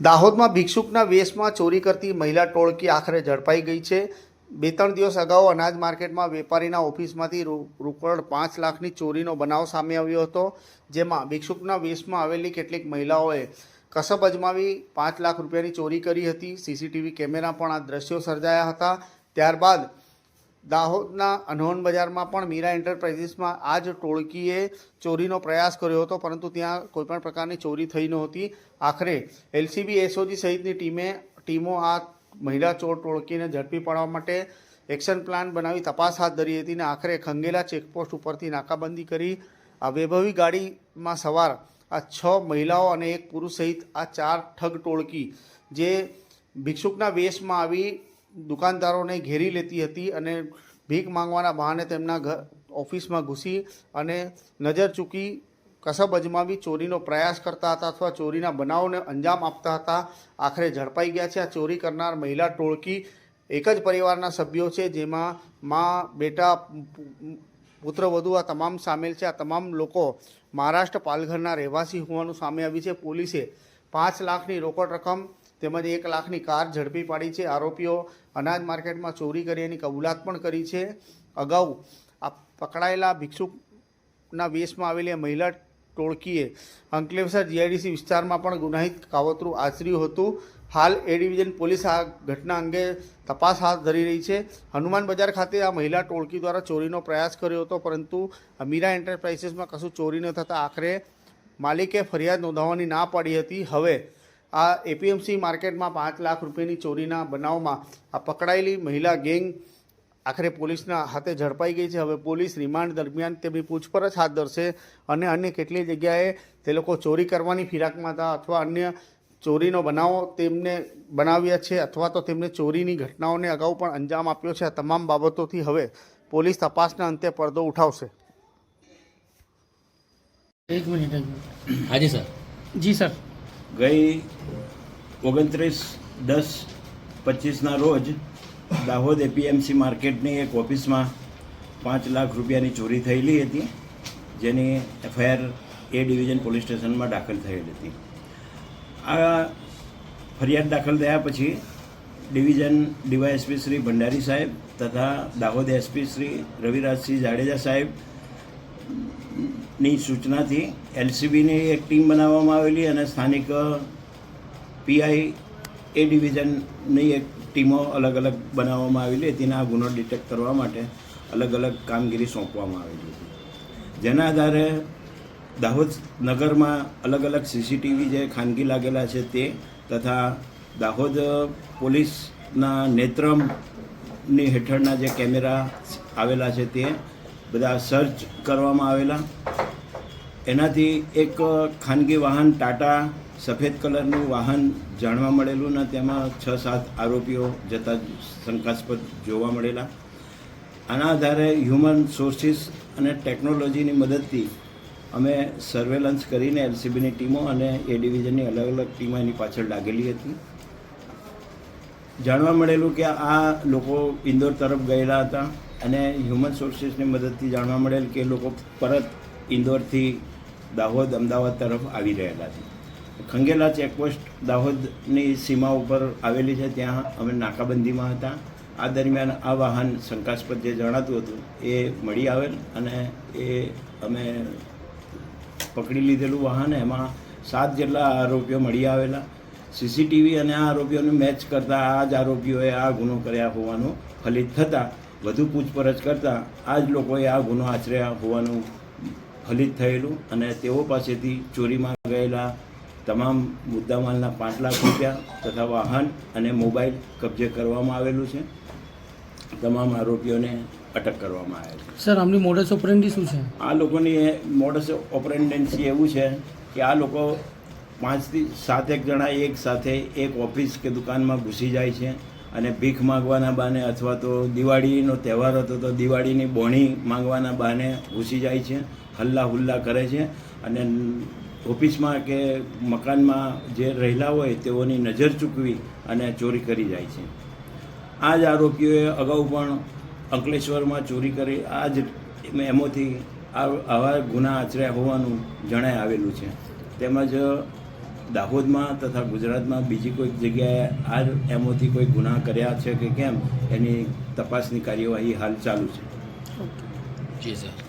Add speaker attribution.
Speaker 1: દાહોદમાં ભિક્ષુકના વેશમાં ચોરી કરતી મહિલા ટોળકી આખરે ઝડપાઈ ગઈ છે. બે ત્રણ દિવસ અગાઉ અનાજ માર્કેટમાં વેપારીના ઓફિસમાંથી રોકડ પાંચ લાખની ચોરીનો બનાવ સામે આવ્યો હતો, જેમાં ભિક્ષુકના વેશમાં આવેલી કેટલીક મહિલાઓએ કસબ અજમાવી પાંચ લાખ રૂપિયાની ચોરી કરી હતી. સીસીટીવી કેમેરા પણ આ દ્રશ્યો સર્જાયા હતા. ત્યારબાદ દાહોદના અનહોન બજારમાં પણ મીરા એન્ટરપ્રાઇઝીસમાં આ જ ટોળકીએ ચોરીનો પ્રયાસ કર્યો હતો, પરંતુ ત્યાં કોઈપણ પ્રકારની ચોરી થઈ નહોતી. આખરે એલસીબી, એસઓજી સહિતની ટીમે, ટીમો આ મહિલા ચોર ટોળકીને ઝડપી પાડવા માટે એક્શન પ્લાન બનાવી તપાસ હાથ ધરી હતી અને આખરે ખંગેલા ચેકપોસ્ટ ઉપરથી નાકાબંધી કરી આ વૈભવી ગાડીમાં સવાર આ છ મહિલાઓ અને એક પુરુષ સહિત આ ચાર ઠગ ટોળકી, જે ભિક્ષુકના વેશમાં આવી દુકાનદારોને ઘેરી લેતી હતી અને ભીખ માંગવાના બહાને તેમના ઘર ઓફિસમાં ઘૂસી અને નજર ચૂકી કસબ અજમાવી ચોરીનો પ્રયાસ કરતા હતા અથવા ચોરીના બનાવોને અંજામ આપતા હતા. આખરે ઝડપાઈ ગયા છે. આ ચોરી કરનાર મહિલા ટોળકી એક જ પરિવારના સભ્યો છે જેમાં મા, બેટા, પુત્ર વધુ આ તમામ સામેલ છે. આ તમામ લોકો મહારાષ્ટ્ર પાલઘરના રહેવાસી હોવાનું સામે આવ્યું છે. પોલીસે પાંચ લાખની રોકડ રકમ તેમજ એક લાખની કાર ઝડપી પાડી છે. આરોપીઓ અનાજ માર્કેટમાં ચોરી કરી એની કબૂલાત પણ કરી છે. અગાઉ આ પકડાયેલા ભિક્ષુકના વેશમાં આવેલી મહિલા ટોળકીએ અંકલેશ્વર જીઆઈડીસી વિસ્તારમાં પણ ગુનાહિત કાવતરું આચર્યું હતું. હાલ એ ડિવિઝન પોલીસ આ ઘટના અંગે તપાસ હાથ ધરી રહી છે. હનુમાન બજાર ખાતે આ મહિલા ટોળકી દ્વારા ચોરીનો પ્રયાસ કર્યો હતો, પરંતુ અમીરા મીરા એન્ટરપ્રાઇઝીસમાં કશું ચોરી ન થતાં આખરે માલિકે ફરિયાદ નોંધાવવાની ના પાડી હતી. હવે આ એપીએમસી માર્કેટમાં પાંચ લાખ રૂપિયાની ચોરીના બનાવમાં આ પકડાયેલી મહિલા ગેંગ આખરે પોલીસના હાથે ઝડપાઈ ગઈ છે. હવે પોલીસ રિમાન્ડ દરમિયાન તેમની પૂછપરછ હાથ ધરશે અને અન્ય કેટલી જગ્યાએ તે લોકો ચોરી કરવાની ફિરાકમાં હતા અથવા અન્ય ચોરીનો બનાવો તેમને બનાવ્યા છે અથવા તો તેમને ચોરીની ઘટનાઓને અગાઉ પણ અંજામ આપ્યો છે. આ તમામ બાબતોથી હવે પોલીસ તપાસના અંતે પડદો ઉઠાવશે.
Speaker 2: એક મિનિટ એક મિનિટ.
Speaker 3: હાજી સર.
Speaker 2: જી સર.
Speaker 4: ગઈ ઓગણત્રીસ દસ પચીસના રોજ દાહોદ એપીએમસી માર્કેટની એક ઓફિસમાં પાંચ લાખ રૂપિયાની ચોરી થયેલી હતી, જેની એફઆઈઆર એ ડિવિઝન પોલીસ સ્ટેશનમાં દાખલ થયેલ હતી. આ ફરિયાદ દાખલ થયા પછી ડિવિઝન ડીવાયએસપી શ્રી ભંડારી સાહેબ તથા દાહોદ એસપી શ્રી રવિરાજસિંહ જાડેજા સાહેબ ની સૂચનાથી એલસીબીની એક ટીમ બનાવવામાં આવેલી અને સ્થાનિક પીઆઈ એ ડિવિઝનની એક ટીમો અલગ અલગ બનાવવામાં આવેલી હતી આ ગુનો ડિટેક્ટ કરવા માટે અલગ અલગ કામગીરી સોંપવામાં આવેલી હતી. જેના આધારે દાહોદ નગરમાં અલગ અલગ સીસીટીવી જે ખાનગી લાગેલા છે તે તથા દાહોદ પોલીસના નેત્રમની હેઠળના જે કેમેરા આવેલા છે તે બધા સર્ચ કરવામાં આવેલા. એનાથી એક ખાનગી વાહન ટાટા સફેદ કલરનું વાહન જાણવા મળેલું ને તેમાં છ, સાત આરોપીઓ જતા શંકાસ્પદ જોવા મળેલા. આના આધારે હ્યુમન સોર્સિસ અને ટેકનોલોજીની મદદથી અમે સર્વેલન્સ કરીને એલસીબીની ટીમો અને એ ડિવિઝનની અલગ અલગ ટીમો એની પાછળ લાગેલી હતી. જાણવા મળેલું કે આ લોકો ઇન્દોર તરફ ગયેલા હતા અને હ્યુમન સોર્સિસની મદદથી જાણવા મળેલ કે લોકો પરત ઇન્દોરથી દાહોદ અમદાવાદ તરફ આવી રહેલા છે. ખંગેલા ચેકપોસ્ટ દાહોદની સીમા ઉપર આવેલી છે, ત્યાં અમે નાકાબંધીમાં હતા. આ દરમિયાન આ વાહન શંકાસ્પદ જે જણાતું હતું, એ મળી આવેલ અને એ અમે પકડી લીધેલું વાહન. એમાં સાત જેટલા આરોપીઓ મળી આવેલા. સીસીટીવી અને આ આરોપીઓને મેચ કરતાં આ જ આરોપીઓએ આ ગુનો કર્યા હોવાનું ફલિત થતાં, વધુ પૂછપરછ કરતાં, આ જ લોકોએ આ ગુનો આચર્યા હોવાનું ફલિત થયેલું અને તેઓ પાસેથી ચોરીમાં ગયેલા તમામ મુદ્દામાલના પાંચ લાખ રૂપિયા તથા વાહન અને મોબાઈલ કબજે કરવામાં આવેલું છે. તમામ આરોપીઓને અટક કરવામાં આવેલ છે.
Speaker 2: સર આમની મોડસ ઓપરેન્ડી શું છે?
Speaker 4: આ લોકોની મોડસ ઓપરેન્ડન્સી એવું છે કે આ લોકો પાંચથી સાત એક જણા એક સાથે એક ઓફિસ કે દુકાનમાં ઘૂસી જાય છે અને ભીખ માંગવાના બહાને અથવા તો દિવાળીનો તહેવાર હતો તો દિવાળીની બોણી માંગવાના બહાને ઘૂસી જાય છે. હલ્લા હુલ્લા કરે છે અને ઓફિસમાં કે મકાનમાં જે રહેલા હોય તેઓની નજર ચૂકવી અને ચોરી કરી જાય છે. આ જ આરોપીઓએ અગાઉ પણ અંકલેશ્વરમાં ચોરી કરી આ જ એમોથી આ આવા ગુના આચર્યા હોવાનું જણાય આવેલું છે. તેમજ દાહોદમાં તથા ગુજરાતમાં બીજી કોઈક જગ્યાએ આ એમોથી કોઈ ગુના કર્યા છે કે કેમ એની તપાસની કાર્યવાહી હાલ ચાલુ છે.
Speaker 2: જી સર.